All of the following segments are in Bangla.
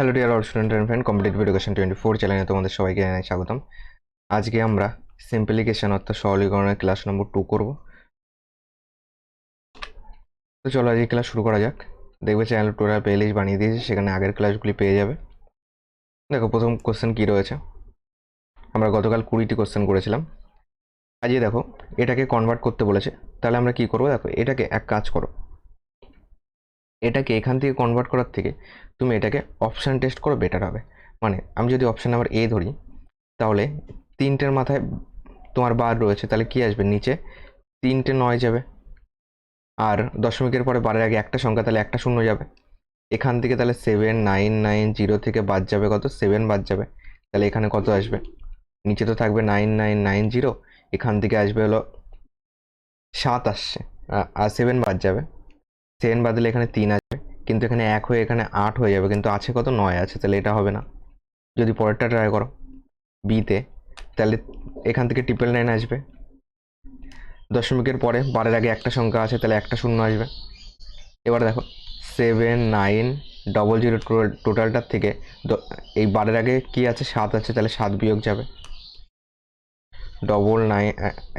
Hello dear all student and friend competitive education twenty four চ্যানেলে তোমাদের সবাইকে জানাই স্বাগতম। আজকে আমরা সিম্পলিকেশন অর্থাৎ সরলীকরণের ক্লাস নম্বর টু করব। তো চলো আজকে ক্লাস শুরু করা যাক। দেখবে চ্যানেল টোটাল প্লে লিস্ট বানিয়ে দিয়েছে, সেখানে আগের ক্লাসগুলি পেয়ে যাবে। দেখো, প্রথম কোশ্চেন কী রয়েছে? আমরা গতকাল কুড়িটি কোশ্চেন করেছিলাম। আজকে দেখো, এটাকে কনভার্ট করতে বলেছে। তাহলে আমরা কি করব? দেখো, এটাকে এক কাজ করো। এটাকে এখান থেকে কনভার্ট করার থেকে তুমি এটাকে অপশান টেস্ট করো বেটার হবে। মানে আমি যদি অপশান নাম্বার এ ধরি, তাহলে তিনটের মাথায় তোমার বার রয়েছে, তাহলে কি আসবে? নিচে তিনটে নয় যাবে। আর দশমিকের পরে বারের আগে একটা সংখ্যা, তাহলে একটা শূন্য যাবে। এখান থেকে তাহলে সেভেন নাইন নাইন জিরো থেকে বাদ যাবে কত? সেভেন বাদ যাবে। তাহলে এখানে কত আসবে? নিচে তো থাকবে নাইন নাইন নাইন জিরো এখান থেকে আসবে হলো সাত আসছে। আর সেভেন বাদ যাবে। সেভেন বাদলে এখানে তিন আসবে কিন্তু এখানে এক হয়ে এখানে আট হয়ে যাবে, কিন্তু আছে কত? নয় আছে, তাহলে এটা হবে না। যদি পরেরটা ট্রাই করো বিতে তাহলে এখান থেকে ট্রিপল নাইন আসবে। দশমিকের পরে বারের আগে একটা সংখ্যা আছে, তাহলে একটা শূন্য আসবে। এবার দেখো সেভেন নাইন ডবল জিরো টোটালটার থেকে এই বারের আগে কি আছে? সাত আছে, তাহলে সাত বিয়োগ যাবে। ডবল নাইন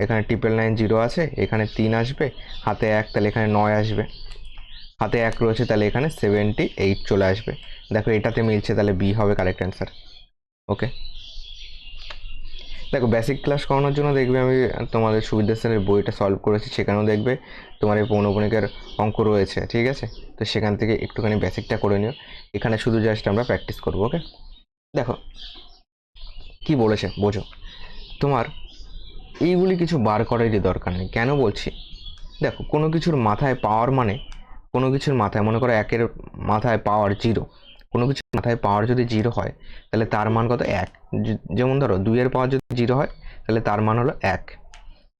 এখানে ট্রিপল নাইন জিরো আছে, এখানে তিন আসবে, হাতে এক, তাহলে এখানে নয় আসবে। হাতে এক রয়েছে, তাহলে এখানে সেভেন্টি এইট চলে আসবে। দেখো, এটাতে মিলছে, তাহলে বি হবে কারেক্ট অ্যান্সার ওকে দেখো বেসিক ক্লাস করানোর জন্য দেখবে আমি তোমাদের সুবিধা স্যারের বইটা সলভ করেছি, সেখানেও দেখবে তোমার এই পৌনপণিকের অঙ্ক রয়েছে, ঠিক আছে? তো সেখান থেকে একটুখানি বেসিকটা করে নিও। এখানে শুধু জাস্ট আমরা প্র্যাকটিস করব ওকে দেখো, কি বলেছে, বোঝো। তোমার এইগুলি কিছু বার করারই দরকার নেই। কেন বলছি? দেখো, কোনো কিছুর মাথায় পাওয়ার মানে কোনো কিছুর মাথায়, মনে করো একের মাথায় পাওয়ার জিরো কোনো কিছুর মাথায় পাওয়ার যদি জিরো হয়, তাহলে তার মান কত? এক। যেমন ধরো দুইয়ের পাওয়ার যদি জিরো হয়, তাহলে তার মান হলো এক।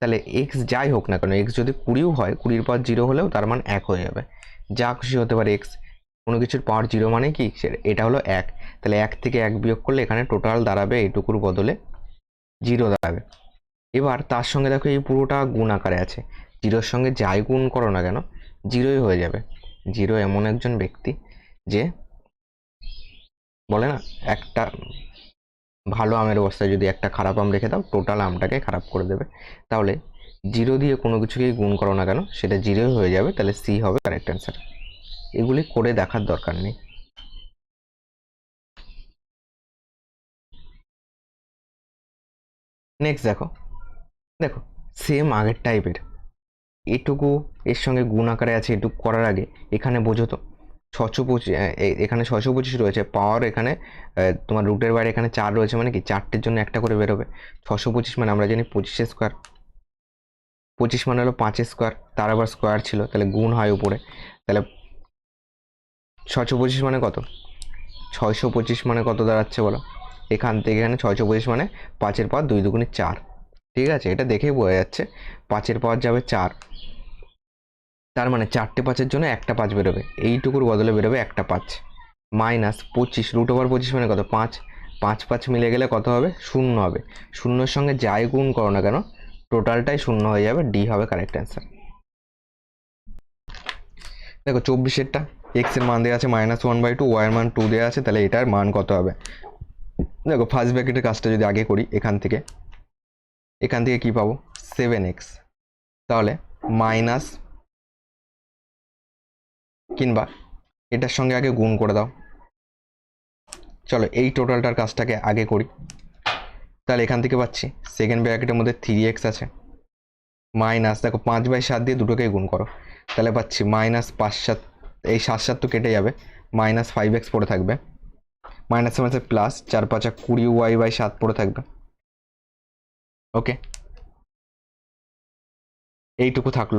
তাহলে এক্স যাই হোক না কেন এক্স যদি কুড়িও হয়, কুড়ির পাওয়ার জিরো হলেও তার মান এক হয়ে যাবে। যা খুশি হতে পারে এক্স কোনো কিছুর পাওয়ার জিরো মানে কি? এটা হলো এক। তাহলে এক থেকে এক বিয়োগ করলে এখানে টোটাল দাঁড়াবে এইটুকুর বদলে জিরো দাঁড়াবে। এবার তার সঙ্গে দেখো এই পুরোটা গুণ আকারে আছে। জিরোর সঙ্গে যাই গুণ করো না কেন জিরোই হয়ে যাবে। জিরো এমন একজন ব্যক্তি যে বলে না, একটা ভালো আমের বস্তায় যদি একটা খারাপ আম রেখে দাও টোটাল আমটাকে খারাপ করে দেবে। তাহলে জিরো দিয়ে কোনো কিছুকেই গুণ করো না কেন, সেটা জিরোই হয়ে যাবে, তাহলে সি হবে কারেক্ট অ্যান্সার এগুলি করে দেখার দরকার নেই। নেক্সট দেখো। দেখো সেম আগের টাইপের এটুকু এর সঙ্গে গুণ আকারে আছে, এটুকু করার আগে। এখানে বোঝো তো। ছশো পঁচিশ এখানে ছশো পঁচিশ রয়েছে। পাওয়ার এখানে তোমার রুটের বাইরে এখানে চার রয়েছে মানে কি? চারটের জন্য একটা করে বেরোবে। ছশো পঁচিশ মানে আমরা জানি পঁচিশে স্কোয়ার পঁচিশ মানে হলো পাঁচের স্কোয়ার তার আবার স্কোয়ার ছিল, তাহলে গুণ হয় উপরে। তাহলে ছশো পঁচিশ মানে কত? ছয়শো পঁচিশ মানে কত দাঁড়াচ্ছে বলো? এখান থেকে এখানে ছয়শো পঁচিশ মানে পাঁচের পাওয়ার দুই দুগুণে চার। ঠিক আছে, এটা দেখেই বোঝা যাচ্ছে। পাঁচের পাওয়ার যাবে চার। তার মানে চারটে পাঁচের জন্য একটা পাঁচ বেরোবে। এইটুকুর বদলে বেরোবে একটা পাঁচ। মাইনাস পঁচিশ রুট ওভার পঁচিশ মানে কত? পাঁচ। পাঁচ পাঁচ মিলে গেলে কত হবে? শূন্য হবে। শূন্যর সঙ্গে যাই গুণ করো না কেন টোটালটাই শূন্য হয়ে যাবে ডি হবে কারেক্ট অ্যান্সার দেখো চব্বিশেরটা এক্সের মান দেওয়া আছে মাইনাস ওয়ান বাই টু ওয়াইয়ের মান টু দেওয়া আছে, তাহলে এটার মান কত হবে? দেখো ফার্স্ট ব্র্যাকেটের কাজটা যদি আগে করি এখান থেকে এখান থেকে কি পাবো? সেভেন এক্স তাহলে মাইনাস কিংবা এটার সঙ্গে আগে গুণ করে দাও। চলো এই টোটালটার কাজটাকে আগে করি। তাহলে এখান থেকে পাচ্ছি সেকেন্ড ব্র্যাকেটের মধ্যে থ্রি এক্স আছে। মাইনাস দেখো পাঁচ বাই সাত দিয়ে দুটোকেই গুণ করো। তাহলে পাচ্ছি মাইনাস পাঁচ সাত, এই সাত সাত তো কেটে যাবে। মাইনাস ফাইভ এক্স পড়ে থাকবে। মাইনাসে মাইনাসে প্লাস চার পাঁচা কুড়ি ওয়াই বাই সাত পড়ে থাকবে। ওকে এইটুকু থাকল।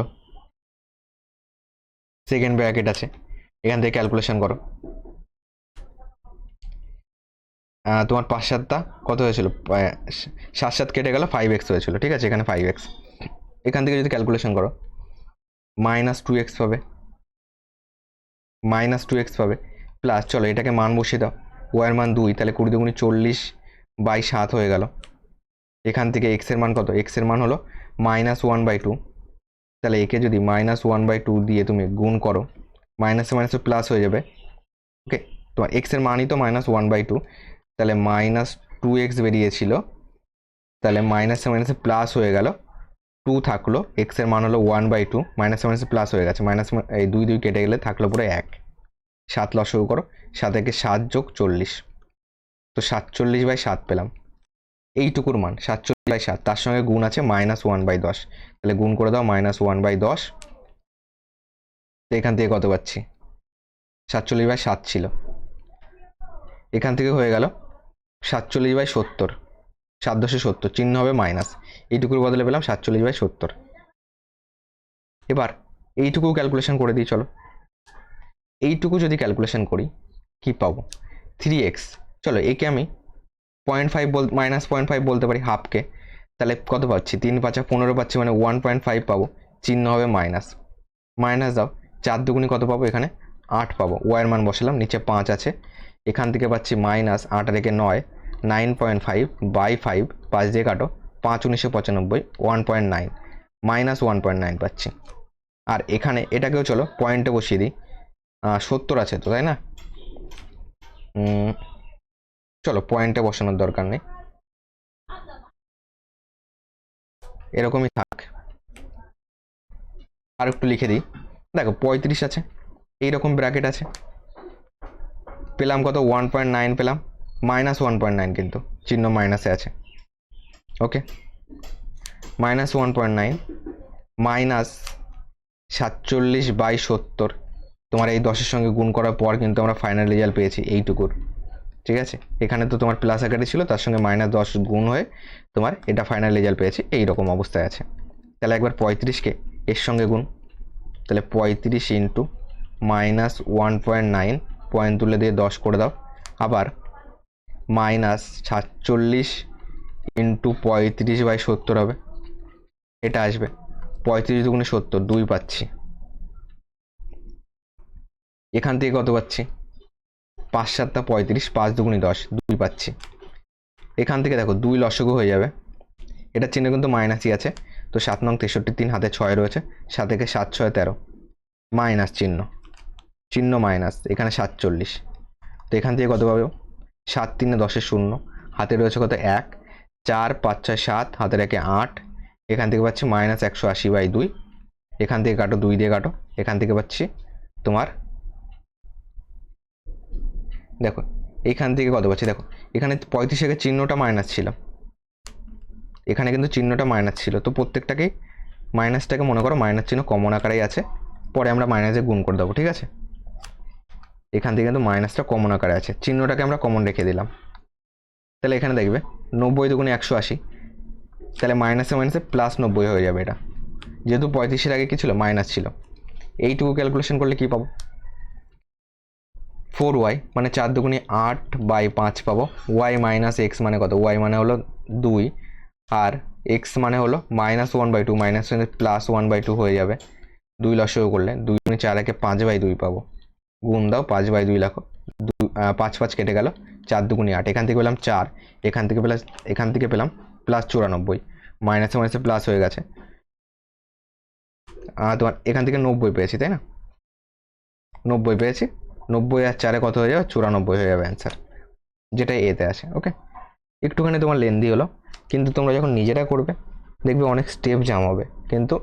সেকেন্ড ব্র্যাকেট আছে। এখান থেকে ক্যালকুলেশন করো। তোমার পাঁচ সাতটা কত হয়েছিল? সাত সাত কেটে গেল ফাইভ এক্স হয়েছিল, ঠিক আছে? এখানে ফাইভ এক্স এখান থেকে যদি ক্যালকুলেশন করো মাইনাস টু এক্স পাবে। মাইনাস টু এক্স পাবে। প্লাস চলো, এটাকে মান বসিয়ে দাও। ওয়ার মান দুই, তাহলে কুড়ি দুগুণি চল্লিশ বাই সাত হয়ে গেল। এখান থেকে এক্সের মান কত? এক্সের মান হলো মাইনাস ওয়ান বাই টু তাহলে একে যদি মাইনাস ওয়ান বাই টু দিয়ে তুমি গুণ করো মাইনাসে মাইনাসে প্লাস হয়ে যাবে। ওকে তোমার এক্সের মানই তো মাইনাস ওয়ান বাই টু তাহলে মাইনাস টু এক্স বেরিয়েছিল। তাহলে মাইনাসে মাইনাসে প্লাস হয়ে গেল। টু থাকল এক্সের মান হলো ওয়ান বাই টু মাইনাসে মাইনাসে প্লাস হয়ে গেছে। মাইনাস এই দুই দুই কেটে গেলে থাকল পুরো এক। সাত লসগু করো সাত একে সাত যোগ চল্লিশ। তো সাতচল্লিশ বাই সাত পেলাম। এইটুকুর মান, সাতচল্লিশ বাই সাত। তার সঙ্গে গুণ আছে মাইনাস ওয়ান বাই দশ। তাহলে গুণ করে দাও মাইনাস ওয়ান বাই দশ। এখান থেকে কত পাচ্ছি? সাতচল্লিশ বাই সাত ছিল। এখান থেকে হয়ে গেল সাতচল্লিশ বাই সত্তর। সাত দশে সত্তর, চিহ্ন হবে মাইনাস এইটুকুর বদলে পেলাম সাতচল্লিশ বাই সত্তর। এবার এইটুকু ক্যালকুলেশন করে দিই, চলো। এইটুকু যদি ক্যালকুলেশন করি, কি পাবো? থ্রি এক্স চলো, একে আমি পয়েন্ট ফাইভ বল মাইনাস পয়েন্ট ফাইভ বলতে পারি হাফকে তাহলে কত পাচ্ছি? তিন পাঁচা পনেরো পাচ্ছি মানে ওয়ান পয়েন্ট ফাইভ পাবো। চিহ্ন হবে মাইনাস মাইনাস দাও। চার দুগুনি কত পাবো এখানে? আট পাবো। ওয়ার মান বসালাম, নিচে পাঁচ আছে। এখান থেকে পাচ্ছি মাইনাস আট রেখে নয়। Nine point five by five পাঁচ দিয়ে কাটো। পাঁচ উনিশশো পঁচানব্বই one point nine minus one point nine পাচ্ছি। আর এখানে এটাকেও চলো পয়েন্টে বসিয়ে দিই। সত্তর আছে তো, তাই না? চলো পয়েন্টে বসানোর দরকার নেই। এরকমই থাক। আর একটু লিখে দিই। দেখো, পঁয়ত্রিশ আছে। এইরকম ব্র্যাকেট আছে। পেলাম কত? ওয়ান পয়েন্ট নাইন পেলাম। মাইনাস ওয়ান পয়েন্ট নাইন কিন্তু। চিহ্ন মাইনাসে আছে। Okay minus one point nine minus সাতচল্লিশ বাই সত্তর। তোমার এই দশের সঙ্গে গুণ করার পর কিন্তু আমরা ফাইনাল রেজাল্ট পেয়েছি এইটুকুর। ঠিক আছে? এখানে তো তোমার প্লাস আকারে ছিল, তার সঙ্গে মাইনাস দশ গুণ হয়ে তোমার এটা ফাইনাল রেজাল্ট পেয়েছি এই রকম অবস্থায় আছে। তাহলে একবার পঁয়ত্রিশকে এর সঙ্গে গুণ। তাহলে পঁয়ত্রিশ into minus one point nine point তুলে দিয়ে দশ করে দাও। আবার মাইনাস সাতচল্লিশ ইন্টু পঁয়ত্রিশ বাই সত্তর হবে। এটা আসবে। পঁয়ত্রিশ দুগুণে সত্তর, দুই পাচ্ছি। এখান থেকে কত পাচ্ছি? পাঁচ সাতটা পঁয়ত্রিশ, পাঁচ দুগুণি দশ, দুই পাচ্ছি। এখান থেকে দেখো দুই লসগু হয়ে যাবে। এটা চিহ্ন কিন্তু মাইনাসই আছে। তো সাত নং তেষট্টি তিন হাতে ছয় রয়েছে, সাত থেকে সাত ছয় তেরো। মাইনাস চিহ্ন। চিহ্ন মাইনাস, এখানে সাতচল্লিশ। তো এখান থেকে কত পাবে? সাত তিনে দশে শূন্য। হাতে রয়েছে কত? এক। চার, পাঁচ, ছয়, সাত। হাতে একে আট। এখান থেকে পাচ্ছি মাইনাস একশো আশি বাই দুই। এখান থেকে কাটো, দুই দিয়ে কাটো। এখান থেকে পাচ্ছি তোমার দেখো এখান থেকে কত পাচ্ছি? দেখো, এখানে পঁয়ত্রিশ একের চিহ্নটা মাইনাস ছিল। এখানে কিন্তু চিহ্নটা মাইনাস ছিল। তো প্রত্যেকটাকেই মাইনাসটাকে মনে করো মাইনাস চিহ্ন কমন আকারেই আছে। পরে আমরা মাইনাসে গুণ করে দেবো, ঠিক আছে? এখান থেকে কিন্তু মাইনাসটা কমন আকারে আছে। চিহ্নটাকে আমরা কমন রেখে দিলাম। তাহলে এখানে দেখবে, নব্বই দুগুণে একশো আশি। তাহলে মাইনাসে মাইনাসে প্লাস নব্বই হয়ে যাবে এটা। যেহেতু পঁয়ত্রিশের আগে কী ছিল? মাইনাস ছিল। এইটুকু ক্যালকুলেশন করলে কী পাবো? ফোর ওয়াই মানে চার দুগুণে আট বাই পাঁচ পাবো। ওয়াই মাইনাস এক্স মানে কত? ওয়াই মানে হলো দুই, আর এক্স মানে হলো minus one by two, minus plus one by two হয়ে যাবে। দুই লসও করলে, দুই দুগুণে চার একে পাঁচ বাই দুই পাবো। গুণ দাও, পাঁচ বাই দুই লাখো। দু পাঁচ পাঁচ কেটে গেল, চার দুগুণে আট। এখান থেকে পেলাম চার, এখান থেকে প্লাস, এখান থেকে পেলাম প্লাস চুরানব্বই। মাইনাসে মাইনাসে প্লাস হয়ে গেছে। তোমার এখান থেকে নব্বই পেয়েছি, তাই না? নব্বই পেয়েছি। নব্বই আর চারে কত হয়ে যাবে? চুরানব্বই হয়ে যাবে অ্যান্সার যেটা এতে আছে ওকে একটুখানি তোমার লেন্দি হলো, কিন্তু তোমরা যখন নিজেরা করবে, দেখবে অনেক স্টেপ জাম হবে। কিন্তু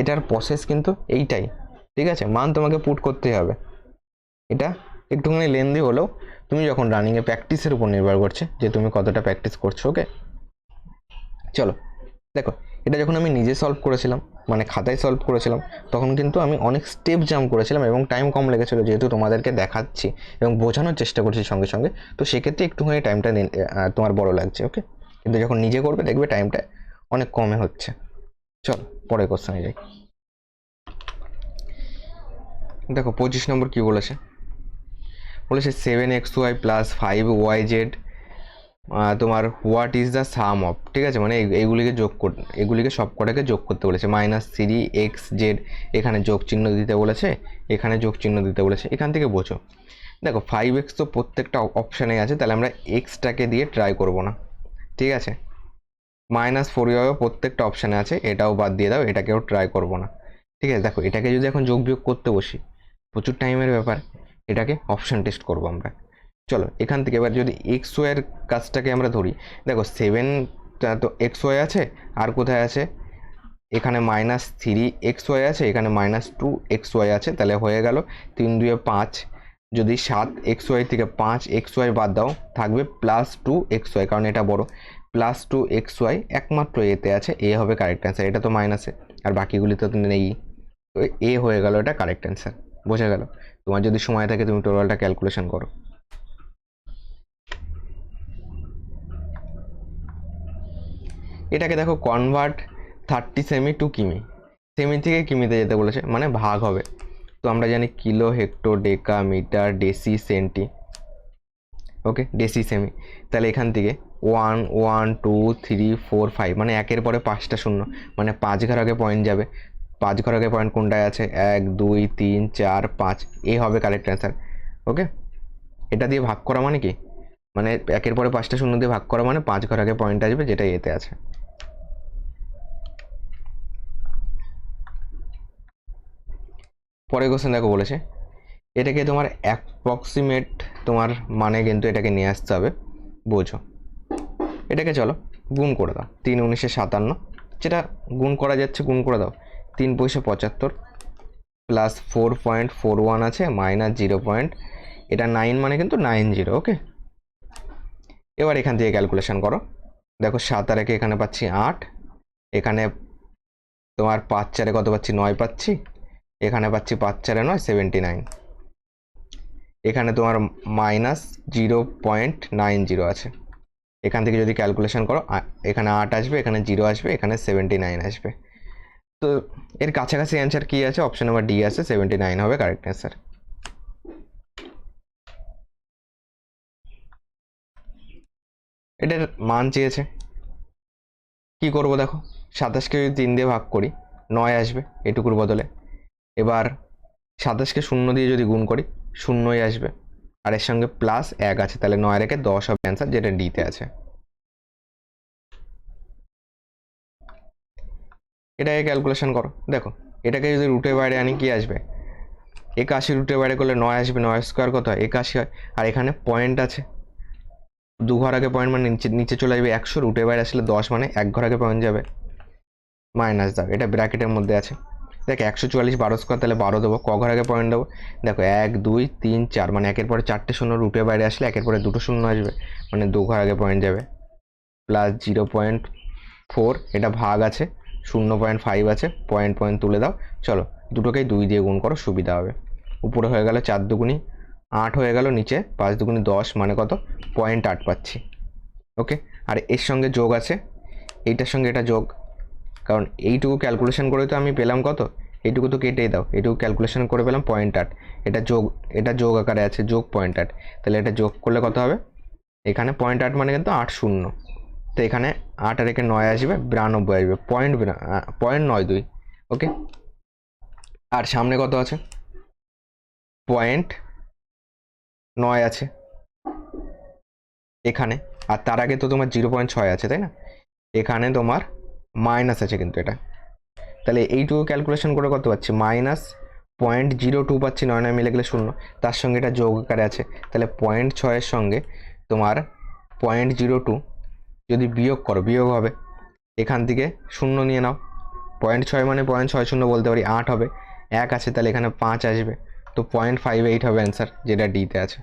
এটার প্রসেস কিন্তু এইটাই, ঠিক আছে? মান তোমাকে পুট করতেই হবে। এটা একটুখানি লেন্দি হলেও তুমি যখন রানিংয়ে প্র্যাকটিসের উপর নির্ভর করছে, যে তুমি কতটা প্র্যাকটিস করছ ওকে চলো, দেখো এটা যখন আমি নিজে সলভ করেছিলাম মানে খাতায় সলভ করেছিলাম, তখন কিন্তু আমি অনেক স্টেপ জাম্প করেছিলাম এবং টাইম কম লেগেছিলো যেহেতু তোমাদেরকে দেখাচ্ছি এবং বোঝানোর চেষ্টা করছি সঙ্গে সঙ্গে। তো সেক্ষেত্রে একটুখানি টাইমটা তোমার বড় লাগছে ওকে কিন্তু যখন নিজে করবে, দেখবে টাইমটা অনেক কমে হচ্ছে। চল, পরের কোশ্চেনে যাই। দেখো, পঁচিশ নম্বর কি বলেছে? বলেছে seven x y plus five y z তোমার what is the sum of ঠিক আছে? মানে এইগুলিকে যোগ কর, এগুলিকে সব কটাকে যোগ করতে বলেছে। মাইনাস থ্রি এক্স জেড এখানে যোগ চিহ্ন দিতে বলেছে, এখানে যোগ চিহ্ন দিতে বলেছে। এখান থেকে বোঝো। দেখো ফাইভ এক্স তো প্রত্যেকটা অপশানে আছে, তাহলে আমরা এক্সটাকে দিয়ে ট্রাই করব না। ঠিক আছে? মাইনাস ফোর ওয়াইও প্রত্যেকটা অপশানে আছে, এটাও বাদ দিয়ে দাও, এটাকেও ট্রাই করব না। ঠিক আছে? দেখো, এটাকে যদি এখন যোগ বিয়োগ করতে বসি, প্রচুর টাইমের ব্যাপার, এটাকে অপশান টেস্ট করব আমরা। চলো, এখান থেকে এবার যদি এক্স ওয়ের কাজটাকে আমরা ধরি, দেখো সেভেনটা তো এক্স ওয়াই আছে, আর কোথায় আছে? এখানে মাইনাস থ্রি এক্স ওয়াই আছে, এখানে মাইনাস টু এক্স ওয়াই আছে, তাহলে হয়ে গেল তিন দুয়ে পাঁচ। যদি সাত এক্স ওয়াই থেকে পাঁচ এক্স ওয়াই বাদ দাও, থাকবে প্লাস টু এক্স ওয়াই কারণ এটা বড়। প্লাস টু এক্স ওয়াই একমাত্র এতে আছে এ হবে কারেক্ট অ্যান্সার এটা তো মাইনাসে আর বাকিগুলিতে তো নেই। তো এ হয়ে গেল এটা কারেক্ট অ্যান্সার বোঝা গেল। তোমার যদি সময় থাকে, তুমি টোটালটা ক্যালকুলেশন করো। এটাকে দেখো কনভার্ট থার্টি সেমি টু কিমি। সেমি থেকে কিমিতে যেতে বলেছে মানে ভাগ হবে। তো আমরা জানি kilo hecto deca metre deci, centi. Okay, deci semi তাহলে এখান থেকে one one two three four five মানে একের পরে পাঁচটা শূন্য। মানে পাঁচ ঘর আগে পয়েন্ট যাবে। পাঁচ ঘর আগে পয়েন্ট কোনটায় আছে? এক, দুই, তিন, চার, পাঁচ। এই হবে কারেক্ট অ্যান্সার ওকে? এটা দিয়ে ভাগ করা মানে কি? মানে একের পরে পাঁচটা শূন্য দিয়ে ভাগ করা মানে পাঁচ ঘর আগে পয়েন্ট আসবে যেটা এতে আছে। পরে কোশ্চেন দেখো বলেছে। এটাকে তোমার অ্যাপ্রক্সিমেট তোমার মানে কিন্তু এটাকে নিয়ে আসতে হবে, বোঝো। এটাকে চলো গুণ করে দাও, তিন উনিশে সাতান্ন, যেটা গুণ করা যাচ্ছে গুণ করে দাও। তিন পয়সা পঁচাত্তর plus four point four one আছে মাইনাস জিরো পয়েন্ট এটা নাইন মানে কিন্তু নাইন জিরো ওকে এবার এখান থেকে ক্যালকুলেশন করো। দেখো সাত আর এখানে পাচ্ছি আট, এখানে তোমার পাঁচ চারে কত পাচ্ছি? নয় পাচ্ছি। এখানে পাচ্ছি পাঁচ চারে নয় সেভেন্টি নাইন এখানে তোমার minus zero point nine zero আছে। এখান থেকে যদি ক্যালকুলেশন করো এখানে আট আসবে, এখানে জিরো আসবে, এখানে সেভেন্টি নাইন আসবে। তো এর কাছাকাছি অ্যান্সার কী আছে? অপশন নাম্বার ডি আছে সেভেন্টি নাইন হবে কারেক্ট অ্যান্সার এটার মান চেয়েছে। কি করব দেখো? সাতাশকে যদি তিন দিয়ে ভাগ করি, নয় আসবে, এটুকুর বদলে। এবার সাতাশকে শূন্য দিয়ে যদি গুণ করি, শূন্যই আসবে। আর এর সঙ্গে প্লাস এক আছে, তাহলে নয় রেখে দশ হবে অ্যান্সার যেটা ডিতে আছে। এটাকে ক্যালকুলেশন করো। দেখো, এটাকে যদি রুটের বাইরে আনি, কি আসবে? একাশি রুটের বাইরে করলে নয় আসবে, নয় স্কোয়ার কত হয়? একাশি হয়। আর এখানে পয়েন্ট আছে। দু ঘর আগে পয়েন্ট মানে নিচে নিচে চলে যাবে একশো রুটের বাইরে আসলে দশ মানে এক ঘর আগে পয়েন্ট যাবে। মাইনাস দাও এটা ব্র্যাকেটের মধ্যে আছে। দেখ, একশো চুয়াল্লিশ বারো স্কোয়ার তাহলে বারো দেবো। ক ঘর আগে পয়েন্ট দেবো? দেখো, এক, দুই, তিন, চার মানে একের পরে চারটে শূন্য রুটের বাইরে আসলে একের পরে দুটো শূন্য আসবে। মানে দু ঘর আগে পয়েন্ট যাবে। প্লাস জিরো পয়েন্ট ফোর এটা ভাগ আছে। শূন্য পয়েন্ট ফাইভ আছে। পয়েন্ট পয়েন্ট তুলে দাও। চলো, দুটোকেই দুই দিয়ে গুণ করো, সুবিধা হবে। উপরে হয়ে গেল চার দুগুনি আট হয়ে গেল নিচে, পাঁচ দুগুনি দশ মানে কত? পয়েন্ট আট পাচ্ছি। ওকে আর এর সঙ্গে যোগ আছে। এইটার সঙ্গে এটা যোগ কারণ এইটুকু ক্যালকুলেশন করে তো আমি পেলাম কত? এইটুকু তো কেটেই দাও। এইটুকু ক্যালকুলেশন করে পেলাম পয়েন্ট আট। এটা যোগ এটা যোগ আকারে আছে, যোগ পয়েন্ট আট। তাহলে এটা যোগ করলে কত হবে? এখানে পয়েন্ট আট মানে কিন্তু আট শূন্য। তো এখানে আট আর একে নয় আসবে, বিরানব্বই আসবে। পয়েন্ট পয়েন্ট নয় দুই। ওকে আর সামনে কত আছে? পয়েন্ট নয় আছে। এখানে। আর তার আগে তো তোমার জিরো পয়েন্ট ছয় আছে, তাই না? এখানে তোমার মাইনাস আছে কিন্তু এটা। তাহলে এইটুকু ক্যালকুলেশন করে কত পাচ্ছি? মাইনাস পয়েন্ট জিরো টু পাচ্ছি নয় নয় মিলে গেলে শূন্য। তার সঙ্গে এটা যোগ আকারে আছে। তাহলে পয়েন্ট ছয়ের সঙ্গে তোমার পয়েন্ট জিরো টু যদি বিয়োগ করো, বিয়োগ হবে। এখান থেকে শূন্য নিয়ে নাও। পয়েন্ট ছয় মানে পয়েন্ট ছয় শূন্য বলতে পারি আট হবে। এক আছে তাহলে এখানে পাঁচ আসবে। তো পয়েন্ট ফাইভ এইট হবে অ্যান্সার যেটা ডিতে আছে।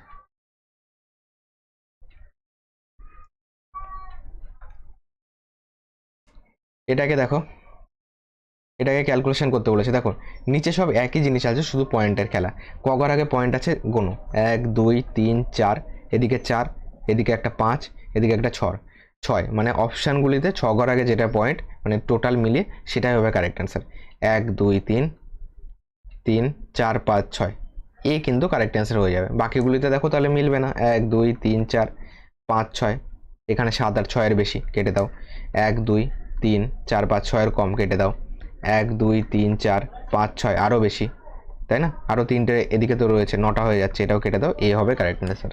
এটাকে দেখো। এটাকে ক্যালকুলেশন করতে বলেছে। দেখো, নিচে সব একই জিনিস আছে, শুধু পয়েন্টের খেলা। কগর আগে পয়েন্ট আছে, গোনো। এক, দুই, তিন, চার, এদিকে চার, এদিকে একটা পাঁচ, এদিকে একটা ছয়। ছয় মানে অপশানগুলিতে ছ ঘর আগে যেটা পয়েন্ট মানে টোটাল মিলিয়ে সেটাই হবে কারেক্ট অ্যান্সার এক, দুই, তিন তিন, চার, পাঁচ, ছয়। এ কিন্তু কারেক্ট অ্যান্সার হয়ে যাবে। বাকিগুলিতে দেখো তাহলে মিলবে না। এক, দুই, তিন, চার, পাঁচ, ছয়। এখানে সাত আর ছয়ের বেশি, কেটে দাও। এক, দুই তিন, চার, পাঁচ, ছয়ের কম কেটে দাও। এক, দুই, তিন, চার, পাঁচ, ছয় আরও বেশি। তাই না? আরও তিনটে এদিকে তো রয়েছে, নটা হয়ে যাচ্ছে, এটাও কেটে দাও, এ হবে কারেক্ট অ্যান্সার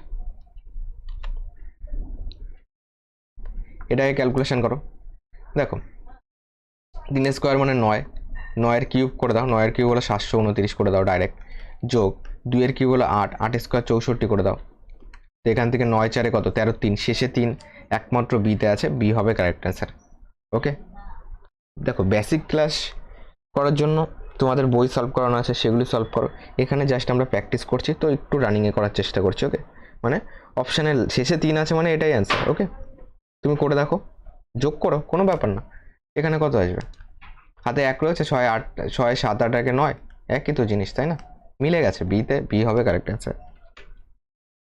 এটাকে ক্যালকুলেশন করো। দেখো তিন স্কোয়ার মানে নয়। নয়ের কিউব করে দাও, নয়ের কিউব হলো সাতশো উনতিরিশ করে দাও ডাইরেক্ট যোগ, দুইয়ের কিউব হলো আট আট স্কোয়ার চৌষট্টি করে দাও। তো এখান থেকে নয়, চারে কত? তেরো, তিন, শেষে তিন। একমাত্র বিতে আছে বি হবে কারেক্ট অ্যান্সার ওকে দেখো বেসিক ক্লাস করার জন্য তোমাদের বই সলভ করানো আছে, সেগুলি সলভ করো। এখানে জাস্ট আমরা প্র্যাকটিস করছি, তো একটু রানিংয়ে করার চেষ্টা করছি ওকে মানে অপশানের শেষে তিন আছে মানে এটাই অ্যান্সার ওকে তুমি করে দেখো, যোগ করো, কোনো ব্যাপার না। এখানে কত আসবে? হাতে এক রয়েছে, ছয় আট, ছয়, সাত, আট, একে নয়। একই তো জিনিস, তাই না? মিলে গেছে বিতে বি হবে কারেক্ট অ্যান্সার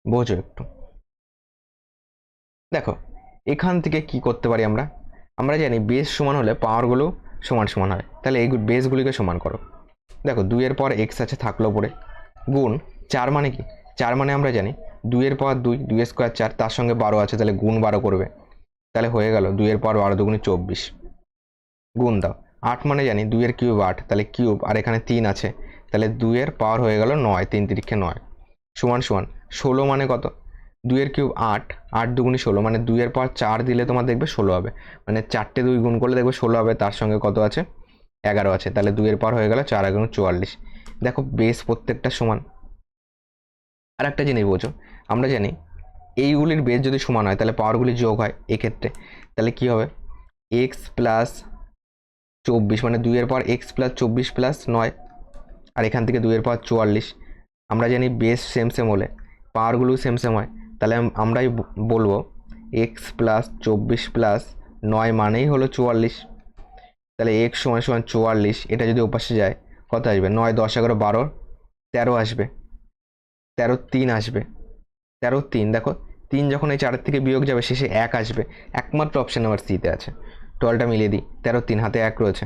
বোঝো একটু। দেখো, এখান থেকে কি করতে পারি আমরা? আমরা জানি বেস সমান হলে পাওয়ারগুলো সমান সমান হয়। তাহলে এই বেসগুলিকে সমান করো। দেখো দুইয়ের পর এক্স আছে, থাকল পরে গুণ চার মানে কি? চার মানে আমরা জানি দুইয়ের পর দুই দুই স্কোয়ার চার, তার সঙ্গে বারো আছে, তাহলে গুণ বারো করবে। তাহলে হয়ে গেল দুইয়ের পর বারো দুগুণে চব্বিশ। গুণ দাও। আট মানে জানি দুইয়ের কিউব আট, তাহলে কিউব আর এখানে তিন আছে। তাহলে দুইয়ের পাওয়ার হয়ে গেল নয়, তিন তিরিখে নয়। সমান সমান, ষোলো মানে কত? দুইয়ের কিউব আট আট দুগুণি ষোলো মানে দুইয়ের পর চার দিলে তোমার দেখবে ষোলো হবে। মানে চারটে দুই গুণ করলে দেখবে ষোলো হবে, তার সঙ্গে কত আছে? এগারো আছে। তাহলে দুইয়ের পর হয়ে গেল চার এগারো চুয়াল্লিশ। দেখো বেস প্রত্যেকটা সমান। আর একটা জিনিস বোঝো, আমরা জানি এইগুলির বেস যদি সমান হয়, তাহলে পাওয়ারগুলি যোগ হয় এক্ষেত্রে। তাহলে কি হবে? এক্স প্লাস চব্বিশ মানে দুইয়ের পর এক্স প্লাস চব্বিশ প্লাস নয়, আর এখান থেকে দুইয়ের পর চুয়াল্লিশ। আমরা জানি বেস সেম সেম হলে পাওয়ারগুলো সেম সেম হয়। তাহলে আমরাই বলব এক্স প্লাস চব্বিশ প্লাস নয় মানেই হলো চুয়াল্লিশ। তাহলে এক্স সমান সমান চুয়াল্লিশ, এটা যদি ওপাশে যায়, কত আসবে? নয়, দশ, এগারো, বারো, তেরো আসবে। তেরো, তিন আসবে। তেরো, তিন, দেখো, তিন যখন এই চারের থেকে বিয়োগ যাবে, শেষে এক আসবে। একমাত্র অপশান আমার সিতে আছে। টুয়েলভটা মিলিয়ে দিই, তেরো, তিন, হাতে এক রয়েছে।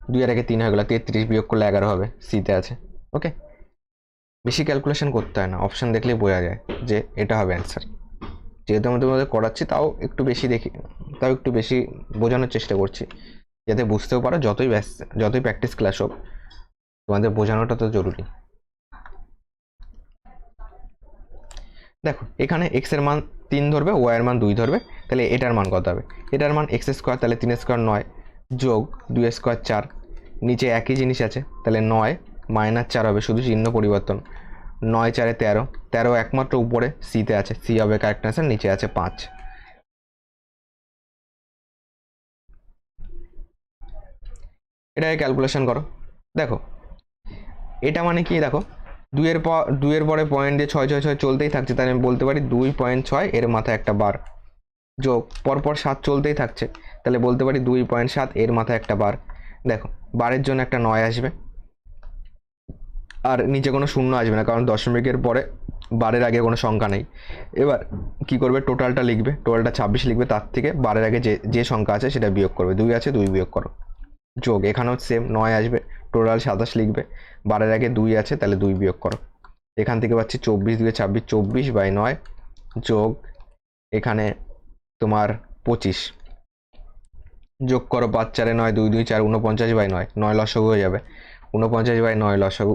দুই আর একে তিন হয়ে গেলো, তেত্রিশ বিয়োগ করলে এগারো হবে সিতে আছে। ওকে বেশি ক্যালকুলেশন করতে হয় না। অপশান দেখলেই বোঝা যায় যে এটা হবে অ্যান্সার যেহেতু আমি তোমাদের করাচ্ছি, তাও একটু বেশি দেখি, তাও একটু বেশি বোঝানোর চেষ্টা করছি। যাতে বুঝতেও পারো যতই ব্যাস, যতই প্র্যাকটিস ক্লাস হোক, তোমাদের বোঝানোটা তো জরুরি। দেখো, এখানে এক্সের মান তিন ধরবে ওয়াই এর মান দুই ধরবে, তাহলে এটার মান কত হবে? এটার মান এক্স স্কোয়ার তাহলে তিন স্কোয়ার নয় যোগ দুই স্কোয়ার চার। নিচে একই জিনিস আছে, তাহলে নয়। মাইনাস চার হবে, শুধু চিহ্ন পরিবর্তন। নয় চারে তেরো তেরো একমাত্র উপরে, সিতে আছে, সি হবে কারেক্ট অ্যান্সার নিচে আছে পাঁচ। এটাকে ক্যালকুলেশন করো। দেখো, এটা মানে কি দেখো, দুইয়ের পর, দুইয়ের পরে পয়েন্ট দিয়ে ছয় ছয় ছয় চলতেই থাকছে, তাহলে আমি বলতে পারি দুই পয়েন্ট ছয়, এর মাথায় একটা বার। যোগ, পরপর সাত চলতেই থাকছে, তাহলে বলতে পারি দুই পয়েন্ট সাত, এর মাথায় একটা বার। দেখো, বারের জন্য একটা নয় আসবে। আর নিচে কোনো শূন্য আসবে না, কারণ দশমিকের পরে বারের আগে কোনো সংখ্যা নেই। এবার কি করবে? টোটালটা লিখবে। টোটালটা ছাব্বিশ লিখবে, তার থেকে বারের আগে যে যে সংখ্যা আছে সেটা বিয়োগ করবে। দুই আছে, দুই বিয়োগ করো। যোগ, এখানেও সেম নয় আসবে। টোটাল সাতাশ লিখবে। বারের আগে দুই আছে, তাহলে দুই বিয়োগ করো। এখান থেকে পাচ্ছি চব্বিশ দুই ছাব্বিশ, চব্বিশ বাই নয় যোগ এখানে তোমার পঁচিশ। যোগ করো পাঁচ চারে নয়, দুই দুই চার উনপঞ্চাশ বাই নয়। নয় লসগু হয়ে যাবে। উনপঞ্চাশ বাই নয় লসগু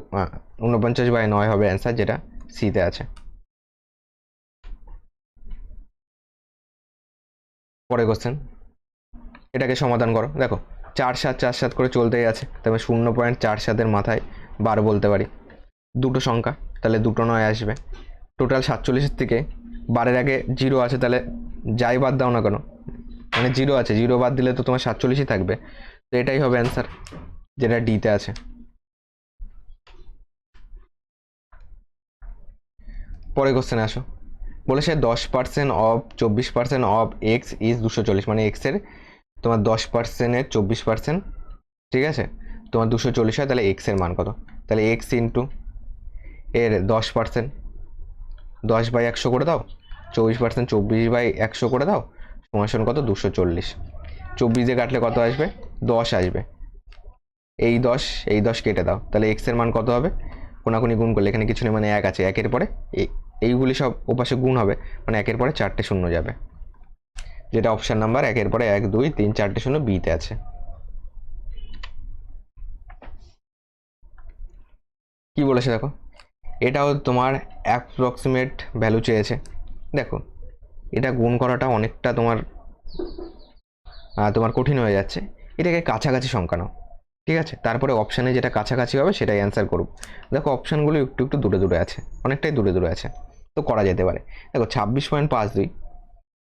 উনপঞ্চাশ বাই নয় হবে অ্যান্সার যেটা সিতে আছে। পরে কোশ্চেন এটাকে সমাধান করো। দেখো, চার সাত চার সাত করে চলতেই আছে তবে শূন্য পয়েন্ট চার সাতের মাথায় বার বলতে পারি। দুটো সংখ্যা, তাহলে দুটো নয় আসবে। টোটাল সাতচল্লিশের থেকে বারের আগে জিরো আছে, তাহলে যাই বাদ দাও না কেন? মানে জিরো আছে জিরো বাদ দিলে তো তোমার সাতচল্লিশই থাকবে। তো এটাই হবে অ্যান্সার যেটা ডিতে আছে। পরে কোশ্চেনে আসো। বলেছে দশ পার্সেন্ট অফ চব্বিশ পার্সেন্ট অফ এক্স ইজ দুশো চল্লিশ মানে এক্সের তোমার দশ পার্সেন্টের চব্বিশ পার্সেন্ট ঠিক আছে? তোমার দুশো চল্লিশ হয়, তাহলে এক্সের মান কত? তাহলে এক্স ইন্টু এর দশ পার্সেন্ট দশ বাই একশো করে দাও, চব্বিশ পার্সেন্ট চব্বিশ বাই একশো করে দাও, সমান কত? দুশো চল্লিশ। চব্বিশ দিয়ে কাটলে কত আসবে? দশ আসবে। এই দশ এই দশ কেটে দাও, তাহলে এক্সের মান কত হবে? কোনাকুনি গুণ করলে এখানে কিছু নেই মানে এক আছে। একের পরে এই- এইগুলি সব ওপাশে গুণ হবে মানে একের পরে চারটে শূন্য যাবে। যেটা অপশান নাম্বার একের পরে এক, দুই, তিন, চারটে শূন্য বিতে আছে। কি বলেছে দেখো? এটাও তোমার অ্যাপ্রক্সিমেট ভ্যালু চেয়েছে। দেখো, এটা গুণ করাটা অনেকটা তোমার তোমার কঠিন হয়ে যাচ্ছে। এটাকে কাছাকাছি সংখ্যা নাও। ঠিক আছে? তারপরে অপশানে যেটা কাছাকাছি হবে সেটাই অ্যান্সার করব। দেখো অপশানগুলো একটু একটু দূরে দূরে আছে, অনেকটাই দূরে দূরে আছে, তো তো করা যেতে পারে। দেখো ছাব্বিশ পয়েন্ট পাঁচ দুই,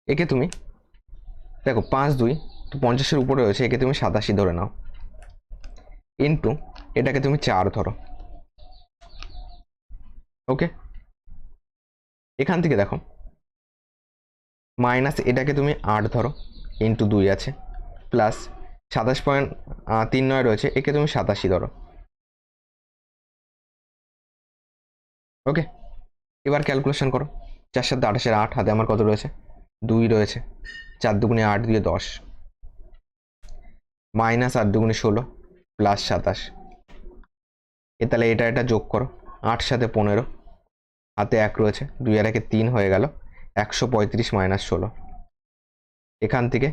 একে তুমি, দেখো পাঁচ দুই, তো পঞ্চাশের উপরে রয়েছে, একে তুমি সাতাশি ধরে নাও। ইন্টু এটাকে তুমি চার ধরো। ওকে এখান থেকে দেখো মাইনাস এটাকে তুমি আট ধরো ইন্টু দুই আছে প্লাস সাতাশ পয়েন্ট তিন নয় রয়েছে। একে তুমি সাতাশি ধরো। ওকে, এবার ক্যালকুলেশন করো। চার সাথে আঠাশের আট হাতে আমার কত রয়েছে? দুই রয়েছে। চার দুগুণে আট দিয়ে দশ। মাইনাস আট দুগুণে ষোলো, প্লাস সাতাশ। এ তাহলে এটা এটা যোগ করো। আট সাথে পনেরো, হাতে এক রয়েছে। দুই আর একে তিন হয়ে গেল। একশো পঁয়ত্রিশ মাইনাস ষোলো। এখান থেকে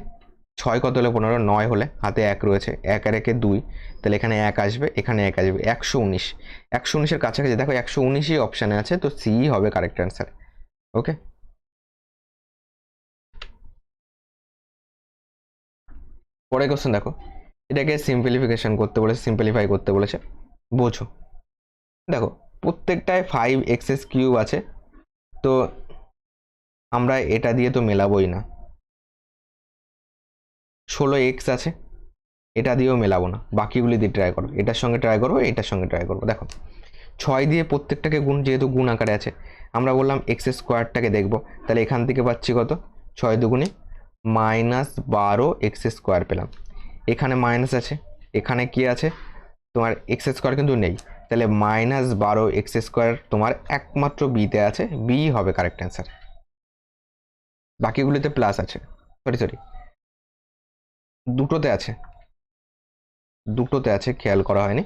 ছয় কত হলে পনেরো? নয় হলে। হাতে এক রয়েছে। এক আর একে দুই। তাহলে এখানে এক আসবে, এখানে এক আসবে। একশো উনিশ। একশো উনিশের কাছাকাছি, দেখো একশো উনিশই অপশানে আছে, তো সি হবে কারেক্ট অ্যান্সার ওকে পরে কোশ্চেন দেখো। এটাকে সিম্পলিফিকেশন করতে বলেছে সিম্পলিফাই করতে বলেছে। বোঝো। দেখো, প্রত্যেকটায় ফাইভ এক্সএস কিউব আছে, তো আমরা এটা দিয়ে তো মেলাবোই না। ষোলো এক্স আছে। এটা দিয়েও মেলাবো না। বাকিগুলি দিয়ে ট্রাই করো এটার সঙ্গে ট্রাই করব, এটার সঙ্গে ট্রাই করব। দেখো, ছয় দিয়ে প্রত্যেকটাকে গুণ যেহেতু গুণ আকারে আছে, আমরা বললাম এক্স স্কোয়ারটাকে দেখব। তাহলে এখান থেকে পাচ্ছি কত? ছয় দুগুণে মাইনাস বারো এক্স স্কোয়ার পেলাম। এখানে মাইনাস আছে। এখানে কি আছে? তোমার এক্স স্কোয়ার কিন্তু নেই। তাহলে মাইনাস বারো এক্স স্কোয়ার তোমার একমাত্র বিতে আছে। বি হবে কারেক্ট অ্যান্সার বাকিগুলিতে প্লাস আছে। সরি সরি দুটোতে আছে। দুটোতে আছে, খেয়াল করা হয়নি।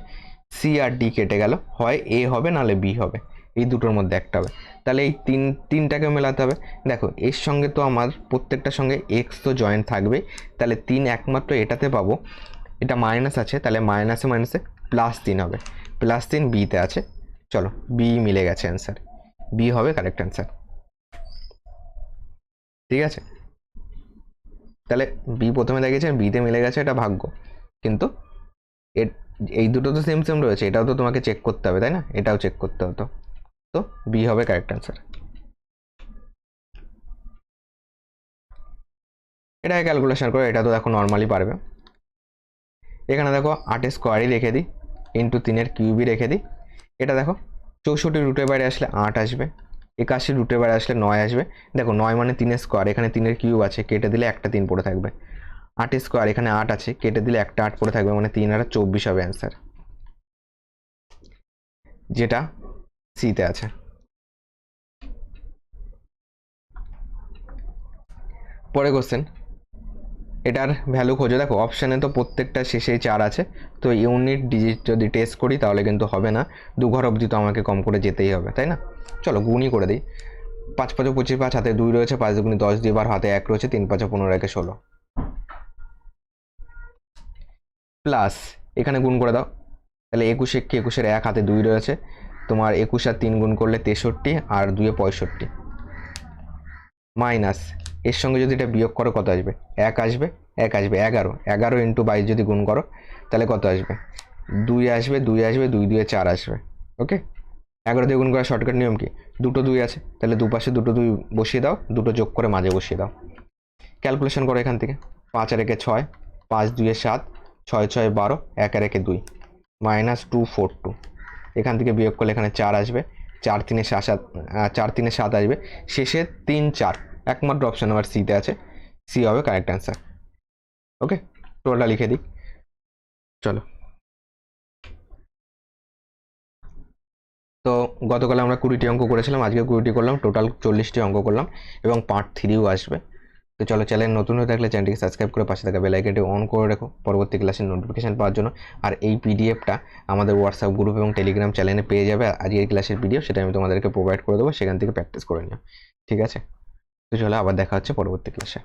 সি আর ডি কেটে গেল। হয় এ হবে, নাহলে বি হবে। এই দুটোর মধ্যে একটা হবে। তাহলে এই তিন তিনটাকে মেলাতে হবে। দেখো, এর সঙ্গে তো আমার প্রত্যেকটার সঙ্গে এক্স তো জয়েন্ট থাকবে তাহলে তিন একমাত্র এটাতে পাবো। এটা মাইনাস আছে, তাহলে মাইনাসে মাইনাসে প্লাস তিন হবে। প্লাস তিন বিতে আছে। চলো বি মিলে গেছে অ্যান্সার বি হবে কারেক্ট অ্যান্সার ঠিক আছে? তাহলে বি প্রথমে দেখেছেন বিতে মিলে গেছে, এটা ভাগ্য। কিন্তু এর, এই দুটো তো সেম সেম রয়েছে, এটাও তো তোমাকে চেক করতে হবে, তাই না? এটাও চেক করতে হতো তো। বি হবে কারেক্ট অ্যান্সার এটা ক্যালকুলেশন করে, এটা তো দেখো নর্মালি পারবে। এখানে দেখো আটের স্কোয়ারই রেখে দিই ইন্টু তিনের কিউবই রেখে দিই। এটা দেখো, চৌষট্টি রুটের বাইরে আসলে আট আসবে। একাশি রুটে বাইরে আসলে নয় আসবে। দেখো নয় মানে তিনের স্কোয়ার এখানে তিনের কিউব আছে, কেটে দিলে একটা তিন পড়ে থাকবে। আট স্কোয়ার এখানে আট আছে, কেটে দিলে একটা আট পড়ে থাকবে মানে তিন আর চব্বিশ হবে অ্যান্সার যেটা সিতে আছে। পরে কোশ্চেন এটার ভ্যালু খোঁজো। দেখো অপশানে তো প্রত্যেকটা শেষেই চার আছে, তো ইউনিট ডিজিট যদি টেস্ট করি, তাহলে কিন্তু হবে না। দু ঘর অবধি তো আমাকে কম করে যেতেই হবে, তাই না? চলো গুণই করে দিই। পাঁচ পাঁচ পঁচিশ পাঁচ, হাতে দুই রয়েছে, পাঁচ দুগুণি দশ দিয়ে বার, হাতে এক রয়েছে, তিন পাঁচ পনেরো, একে ষোলো। প্লাস, এখানে গুণ করে দাও। তাহলে একুশে কি একুশের এক, হাতে দুই রয়েছে। তোমার একুশ আর তিন গুণ করলে তেষট্টি আর দুয়ে পঁয়ষট্টি। মাইনাস, এর সঙ্গে যদি এটা বিয়োগ করো, কত আসবে? এক আসবে এক আসবে, এগারো। এগারো ইন্টু বাইশ যদি গুণ করো, তাহলে কত আসবে? দুই আসবে দুই আসবে, দুই দুয়ে চার আসবে, ওকে? এগারো দিয়ে গুণ করার শর্টকাট নিয়ম কি? দুটো দুই আছে, তাহলে দুপাশে দুটো দুই বসিয়ে দাও, দুটো যোগ করে মাঝে বসিয়ে দাও। ক্যালকুলেশন করো এখান থেকে। পাঁচ আর একে ছয়, পাঁচ দুয়ে সাত, ছয় ছয় বারো, এক আর একে দুই। মাইনাস টু ফোর টু এখান থেকে বিয়োগ করলে এখানে চার আসবে। চার তিনে সাত সাত চার তিনে সাত আসবে। শেষে তিন, চার। একমাত্র অপশন আমার সিতে আছে। সি হবে কারেক্ট অ্যান্সার ওকে টোটালটা লিখে দিই। চলো। তো গতকাল আমরা কুড়িটি অঙ্ক করেছিলাম, আজকে কুড়িটি করলাম টোটাল চল্লিশটি অঙ্ক করলাম এবং পার্ট থ্রিও আসবে। তো চলো চ্যানেল নতুন হয়ে থাকলে চ্যানেলটিকে সাবস্ক্রাইব করে পাশে থাকা বেলাইকেটি অন করে রেখো, পরবর্তী ক্লাসের নোটিফিকেশন পাওয়ার জন্য। আর এই পিডিএফটা আমাদের হোয়াটসঅ্যাপ গ্রুপ এবং টেলিগ্রাম চ্যানেলে পেয়ে যাবে। আর আজকের ক্লাসের ভিডিও সেটা আমি তোমাদেরকে প্রোভাইড করে দেবো, সেখান থেকে প্র্যাকটিস করে নিও। ঠিক আছে? তো চলো আবার দেখা হচ্ছে পরবর্তী ক্লাসে